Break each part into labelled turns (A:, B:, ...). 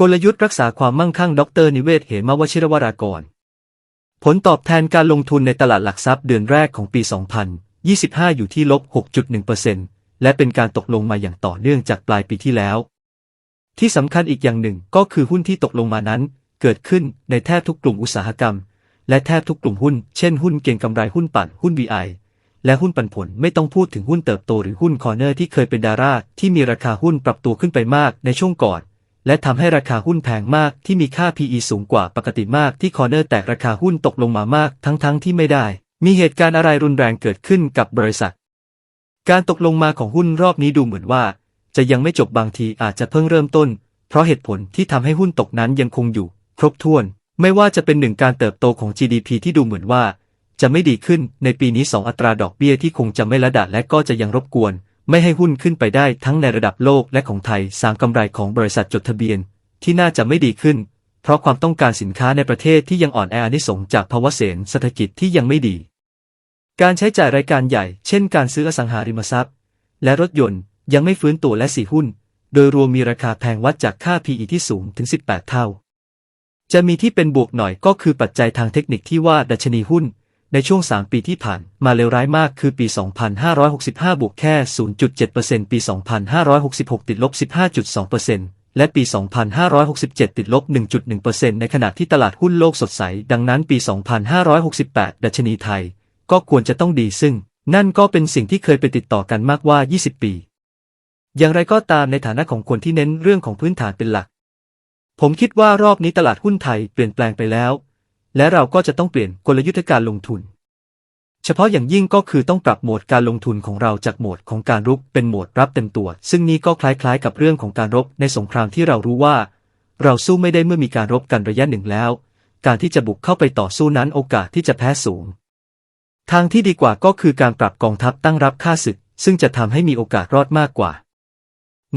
A: กลยุทธ์รักษาความมั่งคั่ง ดร นิเวศ เหมวชิรวรากร ผลตอบแทนการลงทุนในตลาดหลักทรัพย์เดือนแรกของปี 2025 อยู่ที่ลบ 6.1%และเป็นการตกลงมาอย่างต่อเนื่องจากปลายปีที่แล้ว ที่สำคัญอีกอย่างหนึ่งก็คือหุ้นที่ตกลงมานั้น เกิดขึ้นในแทบทุกกลุ่มอุตสาหกรรม และแทบทุกกลุ่มหุ้น เช่นหุ้นเก็งกำไรหุ้นปั่นหุ้น VI และหุ้นปันผลไม่ต้องพูดถึงหุ้นเติบโตหรือหุ้นคอร์เนอร์ที่เคยเป็นดาราที่มีราคาหุ้นปรับตัวขึ้นไปมากในช่วงก่อน และทำให้ราคาหุ้นแพงมากที่มีค่า PE สูงกว่าปกติมากที่คอเนอร์แตกราคาหุ้นตกลงมามากทั้งๆทที่ไม่ได้ มีเหตุการณ์อะไรรุนแรงเกิดขึ้นกับบริษัท การตกลงมาของหุ้นรอบนี้ดูเหมือนว่า จะยังไม่จบบางทีอาจจะเพิ่งเริ่มต้น เพราะเหตุผลที่ทำให้หุ้นตกนั้นยังคงอยู่ ครบถ้วน ไม่ว่าจะเป็นหนึ่งการเติบโตของ GDP ที่ดูเหมือนว่า จะไม่ดีขึ้นในปีนี้ 2 อัตราดอกเบี้ยที่คงจะไม่ระดับและก็จะยังรบกวน ไม่ให้หุ้นขึ้นไปได้ทั้งในระดับโลกและของไทยสามกำไรของบริษัทจดทะเบียน ที่น่าจะไม่ดีขึ้น เพราะความต้องการสินค้าในประเทศที่ยังอ่อนแออนิสงจากภาวะเศรษฐกิจที่ยังไม่ดี การใช้จ่ายรายการใหญ่ เช่นการซื้ออสังหาริมทรัพย์ และรถยนต์ยังไม่ฟื้นตัวและสีหุ้น โดยรวมมีราคาแพงวัดจากค่า PE ที่สูงถึง 18 เท่า จะมีที่เป็นบวกหน่อยก็คือปัจจัยทางเทคนิคที่ว่าดัชนีหุ้น ในช่วง 3 ปีที่ผ่านมาเลวร้ายมากคือปี 2565 บวกแค่ 0.7%ปี 2566 ติดลบ 15.2%และปี 2567 ติดลบ 1.1%ในขณะที่ตลาดหุ้นโลกสดใส ดังนั้นปี 2568 ดัชนีไทย ก็ควรจะต้องดีซึ่ง นั่นก็เป็นสิ่งที่เคยไปติดต่อกันมากว่า 20 ปี อย่างไรก็ตามในฐานะของคนที่เน้นเรื่องของพื้นฐานเป็นหลัก ผมคิดว่ารอบนี้ตลาดหุ้นไทยเปลี่ยนแปลงไปแล้ว และเราก็จะต้องเปลี่ยนกลยุทธการลงทุน เฉพาะอย่างยิ่งก็คือต้องปรับโหมดการลงทุนของเราจากโหมดของการรุกเป็นโหมดรับเต็มตัว ซึ่งนี้ก็คล้ายๆ กับเรื่องของการรบในสงครามที่เรารู้ว่า เราสู้ไม่ได้เมื่อมีการรบกันระยะหนึ่งแล้ว การที่จะบุกเข้าไปต่อสู้นั้นโอกาสที่จะแพ้สูง ทางที่ดีกว่าก็คือการปรับกองทัพตั้งรับค่าศึก ซึ่งจะทำให้มีโอกาสรอดมากกว่า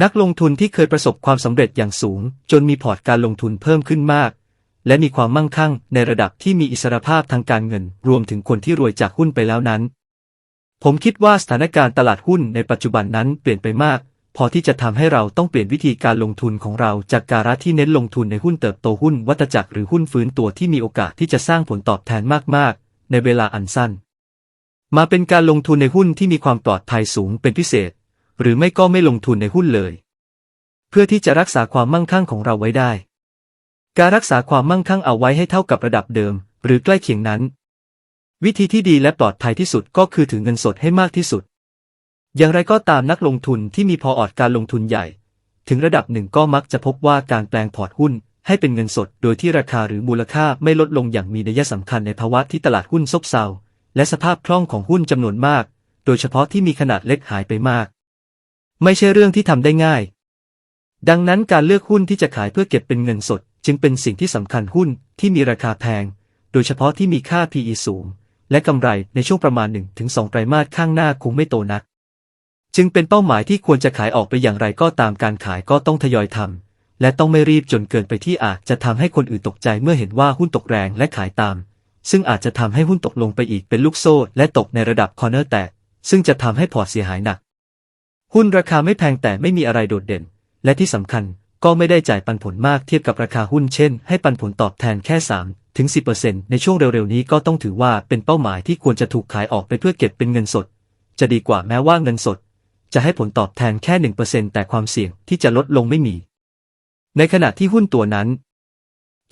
A: นักลงทุนที่เคยประสบความสำเร็จอย่างสูง จนมีพอร์ตการลงทุนเพิ่มขึ้นมาก และมีความมั่งคั่งในระดับที่มีอิสรภาพทางการเงิน รวมถึงคนที่รวยจากหุ้นไปแล้วนั้น ผมคิดว่าสถานการณ์ตลาดหุ้นในปัจจุบันนั้นเปลี่ยนไปมาก พอที่จะทำให้เราต้องเปลี่ยนวิธีการลงทุนของเราจากการะที่เน้นลงทุนในหุ้นเติบโตหุ้นวัตจักรหรือหุ้นฟื้นตัวที่มีโอกาสที่จะสร้างผลตอบแทนมากๆ ในเวลาอันสั้น มาเป็นการลงทุนในหุ้นที่มีความปลอดภัยสูงเป็นพิเศษ หรือไม่ก็ไม่ลงทุนในหุ้นเลย เพื่อที่จะรักษาความมั่งคั่งของเราไว้ได้ การรักษาความมั่งคั่งเอาไว้ให้เท่ากับระดับเดิม หรือใกล้เคียงนั้น วิธีที่ดีและปลอดภัยที่สุดก็คือถือเงินสดให้มากที่สุด อย่างไรก็ตามนักลงทุนที่มีพออร์ดการลงทุนใหญ่ ถึงระดับหนึ่งก็มักจะพบว่าการแปลงพอร์ตหุ้นให้เป็นเงินสดโดยที่ราคาหรือมูลค่าไม่ลดลงอย่างมีนัยสำคัญในภาวะที่ตลาดหุ้นซบเซาและสภาพคล่องของหุ้นจำนวนมาก โดยเฉพาะที่มีขนาดเล็กหายไปมาก ไม่ใช่เรื่องที่ทำได้ง่าย ดังนั้นการเลือกหุ้นที่จะขายเพื่อเก็บเป็นเงินสด จึงเป็นสิ่งที่สำคัญหุ้นที่มีราคาแพง โดยเฉพาะที่มีค่า PE สูง และกำไรในช่วงประมาณ 1-2 ไตรมาสข้างหน้าคงไม่โตนัก จึงเป็นเป้าหมายที่ควรจะขายออกไปอย่างไรก็ตามการขายก็ต้องทยอยทำและต้องไม่รีบจนเกินไปที่อาจจะทำให้คนอื่นตกใจเมื่อเห็นว่าหุ้นตกแรงและขายตาม ซึ่งอาจจะทำให้หุ้นตกลงไปอีกเป็นลูกโซ่และตกในระดับคอร์เนอร์แตกซึ่งจะทำให้พอร์ตเสียหายหนัก หุ้นราคาไม่แพงแต่ไม่มีอะไรโดดเด่น และที่สำคัญ ก็ไม่ได้จ่ายปันผลมากเทียบกับราคาหุ้นเช่น ให้ปันผลตอบแทนแค่ 3 ถึง 10%ในช่วงเร็วๆนี้ก็ต้องถือว่าเป็นเป้าหมายที่ควรจะถูกขายออกไปเพื่อเก็บเป็นเงินสด จะดีกว่าแม้ว่าเงินสด จะให้ผลตอบแทนแค่ 1%แต่ความเสี่ยงที่จะลดลงไม่มี ในขณะที่หุ้นตัวนั้น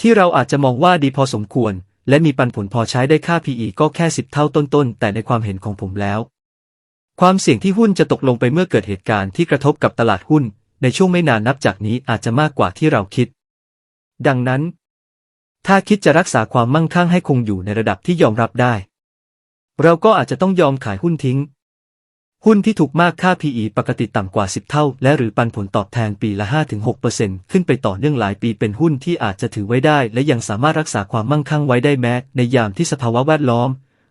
A: ที่เราอาจจะมองว่าดีพอสมควร และมีปันผลพอใช้ได้ค่า PE ก็แค่ 10 เท่าต้นๆ แต่ในความเห็นของผมแล้ว ความเสี่ยงที่หุ้นจะตกลงไปเมื่อเกิดเหตุการณ์ที่กระทบกับตลาดหุ้น ในช่วงไม่นานนับจากนี้อาจจะมากกว่าที่เราคิด ดังนั้น ถ้าคิดจะรักษาความมั่งคั่งให้คงอยู่ในระดับที่ยอมรับได้ เราก็อาจจะต้องยอมขายหุ้นทิ้ง หุ้นที่ถูกมากค่า PE ปกติต่ำกว่า 10 เท่า และหรือปันผลตอบแทนปีละ 5-6%ขึ้นไปต่อเนื่องหลายปีเป็นหุ้นที่อาจจะถือไว้ได้ และยังสามารถรักษาความมั่งคั่งไว้ได้แม้ ในยามที่สภาวะแวดล้อม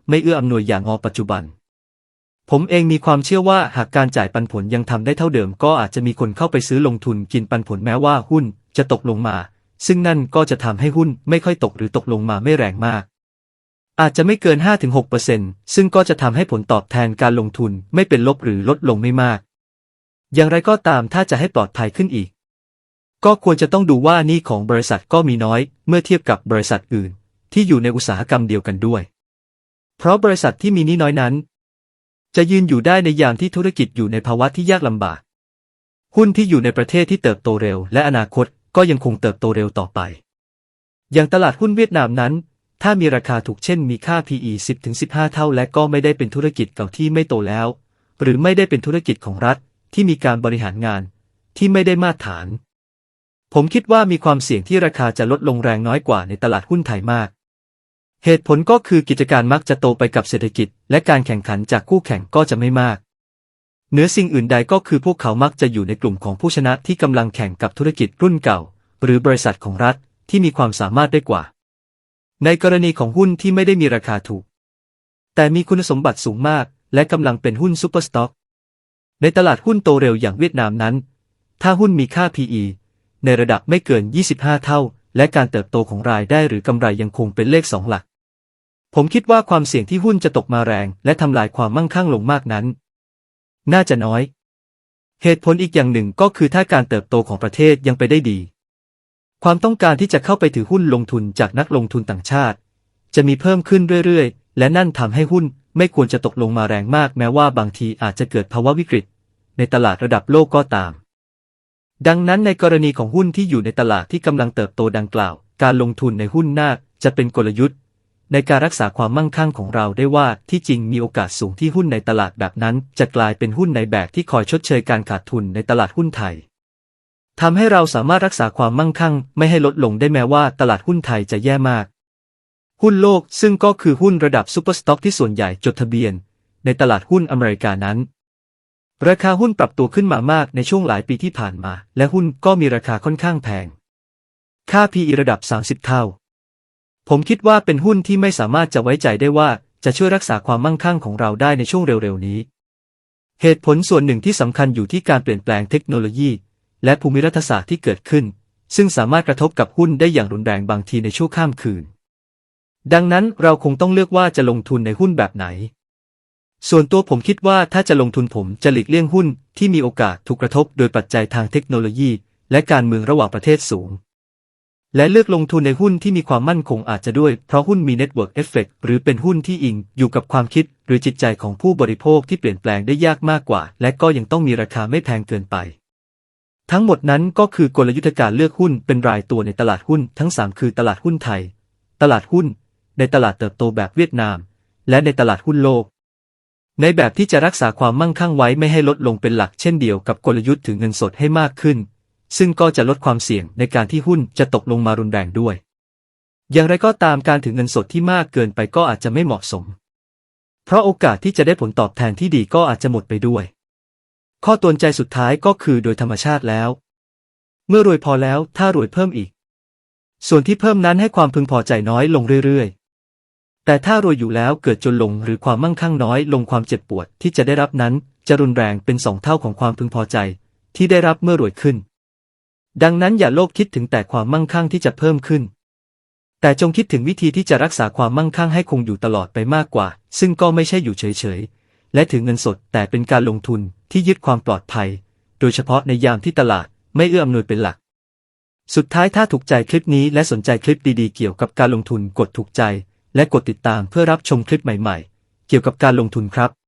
A: ไม่เอื้ออำนวยอย่างอปัจจุบัน ผมเองมีความเชื่อว่าหากการจ่ายปันผลยังทำได้เท่าเดิม ก็อาจจะมีคนเข้าไปซื้อลงทุนกินปันผลแม้ว่าหุ้นจะตกลงมา ซึ่งนั่นก็จะทำให้หุ้นไม่ค่อยตกหรือตกลงมาไม่แรงมาก อาจจะไม่เกิน 5-6%ซึ่งก็จะทำให้ผลตอบแทนการลงทุนไม่เป็นลบหรือลดลงไม่มาก อย่างไรก็ตามถ้าจะให้ปลอดภัยขึ้นอีก ก็ควรจะต้องดูว่านี้ของบริษัทก็มีน้อย เมื่อเทียบกับบริษัทอื่น ที่อยู่ในอุตสาหกรรมเดียวกันด้วย เพราะบริษัทที่มีนี้น้อยนั้น จะยืนอยู่ได้ในยามที่ธุรกิจอยู่ในภาวะที่ยากลำบาก หุ้นที่อยู่ในประเทศที่เติบโตเร็ว และอนาคตก็ยังคงเติบโตเร็วต่อไป อย่างตลาดหุ้นเวียดนามนั้น ถ้ามีราคาถูกเช่นมีค่า PE 10-15 เท่า และก็ไม่ได้เป็นธุรกิจเก่าที่ไม่โตแล้ว หรือไม่ได้เป็นธุรกิจของรัฐที่มีการบริหารงาน ที่ไม่ได้มาตรฐาน ผมคิดว่ามีความเสี่ยงที่ราคาจะลดลงแรงน้อยกว่าในตลาดหุ้นไทยมาก เหตุผลก็คือกิจการมักจะโตไปกับเศรษฐกิจ และการแข่งขันจากคู่แข่งก็จะไม่มาก เหนือสิ่งอื่นใดก็คือพวกเขามักจะอยู่ในกลุ่มของผู้ชนะที่กำลังแข่งกับธุรกิจรุ่นเก่า หรือบริษัทของรัฐที่มีความสามารถได้กว่า ในกรณีของหุ้นที่ไม่ได้มีราคาถูก แต่มีคุณสมบัติสูงมาก และกำลังเป็นหุ้นซูเปอร์สต็อก ในตลาดหุ้นโตเร็วอย่างเวียดนามนั้น ถ้าหุ้นมีค่า PE ในระดับไม่เกิน 25 เท่า และการเติบโตของรายได้หรือกำไรยังคงเป็นเลขสองหลัก ผมคิดว่าความเสี่ยงที่หุ้นจะตกมาแรง และทำลายความมั่งคั่งลงมากนั้น น่าจะน้อย เหตุผลอีกอย่างหนึ่งก็คือถ้าการเติบโตของประเทศยังไปได้ดี ความต้องการที่จะเข้าไปถือหุ้นลงทุนจากนักลงทุนต่างชาติ จะมีเพิ่มขึ้นเรื่อยๆ และนั่นทำให้หุ้นไม่ควรจะตกลงมาแรงมากแม้ว่าบางทีอาจจะเกิดภาวะวิกฤต ในตลาดระดับโลกก็ตาม ดังนั้นในกรณีของหุ้นที่อยู่ในตลาดที่กำลังเติบโตดังกล่าว การลงทุนในหุ้นน่าจะเป็นกลยุทธ์ ในการรักษาความมั่งคั่งของเราได้ว่าที่จริงมีโอกาสสูงที่หุ้นในตลาดแบบนั้น จะกลายเป็นหุ้นในแบบที่คอยชดเชยการขาดทุนในตลาดหุ้นไทยทำให้เราสามารถรักษาความมั่งคั่ง ไม่ให้ลดลงได้แม้ว่าตลาดหุ้นไทยจะแย่มาก หุ้นโลกซึ่งก็คือหุ้นระดับซูเปอร์สต็อกที่ส่วนใหญ่จดทะเบียน ในตลาดหุ้นอเมริกานั้น ราคาหุ้นปรับตัวขึ้นมามากในช่วงหลายปีที่ผ่านมา และหุ้นก็มีราคาค่อนข้างแพง ค่า PE ระดับ 30 เท่า ผมคิดว่าเป็นหุ้นที่ไม่สามารถจะไว้ใจได้ว่าจะช่วยรักษาความมั่งคั่งของเราได้ในช่วงเร็วๆนี้ เหตุผลส่วนหนึ่งที่สำคัญอยู่ที่การเปลี่ยนแปลงเทคโนโลยี และภูมิรัฐศาสตร์ที่เกิดขึ้น ซึ่งสามารถกระทบกับหุ้นได้อย่างรุนแรงบางทีในชั่วข้ามคืน ดังนั้นเราคงต้องเลือกว่าจะลงทุนในหุ้นแบบไหน ส่วนตัวผมคิดว่าถ้าจะลงทุนผมจะหลีกเลี่ยงหุ้นที่มีโอกาสถูกกระทบโดยปัจจัยทางเทคโนโลยี และการเมืองระหว่างประเทศสูง และเลือกลงทุนในหุ้นที่มีความมั่นคงอาจจะด้วย เพราะหุ้นมีเน็ตเวิร์กเอฟเฟกหรือเป็นหุ้นที่อิง อยู่กับความคิด หรือจิตใจของผู้บริโภคที่เปลี่ยนแปลงได้ยากมากกว่า และก็ยังต้องมีราคาไม่แพงเกินไป ทั้งหมดนั้นก็คือกลยุทธการเลือกหุ้นเป็นรายตัวในตลาดหุ้น ทั้ง 3 คือตลาดหุ้นไทย ตลาดหุ้น ในตลาดเติบโตแบบเวียดนาม และในตลาดหุ้นโลก ในแบบที่จะรักษาความมั่งคั่งไว้ไม่ให้ลดลงเป็นหลักเช่นเดียวกับกลยุทธ์ถือเงินสดให้มากขึ้น ซึ่งก็จะลดความเสี่ยงในการที่หุ้นจะตกลงมารุนแรงด้วย อย่างไรก็ตามการถือเงินสดที่มากเกินไปก็อาจจะไม่เหมาะสม เพราะโอกาสที่จะได้ผลตอบแทนที่ดีก็อาจจะหมดไปด้วย ข้อตวนใจสุดท้ายก็คือโดยธรรมชาติแล้ว เมื่อรวยพอแล้วถ้ารวยเพิ่มอีก ส่วนที่เพิ่มนั้นให้ความพึงพอใจน้อยลงเรื่อยๆแต่ถ้ารวยอยู่แล้วเกิดจนลงหรือความมั่งคั่งน้อยลงความเจ็บปวดที่จะได้รับนั้น จะรุนแรงเป็นสองเท่าของความพึงพอใจ ที่ได้รับเมื่อรวยขึ้น ดังนั้นอย่าโลภคิดถึงแต่ความมั่งคั่งที่จะเพิ่มขึ้น แต่จงคิดถึงวิธีที่จะรักษาความมั่งคั่งให้คงอยู่ตลอดไปมากกว่า ซึ่งก็ไม่ใช่อยู่เฉยๆ และถือเงินสดแต่เป็นการลงทุนที่ยึดความปลอดภัย โดยเฉพาะในยามที่ตลาดไม่เอื้ออำนวยเป็นหลัก สุดท้ายถ้าถูกใจคลิปนี้และสนใจคลิปดีๆ เกี่ยวกับการลงทุนกดถูกใจ และกดติดตามเพื่อรับชมคลิปใหม่ ๆ เกี่ยวกับการลงทุนครับ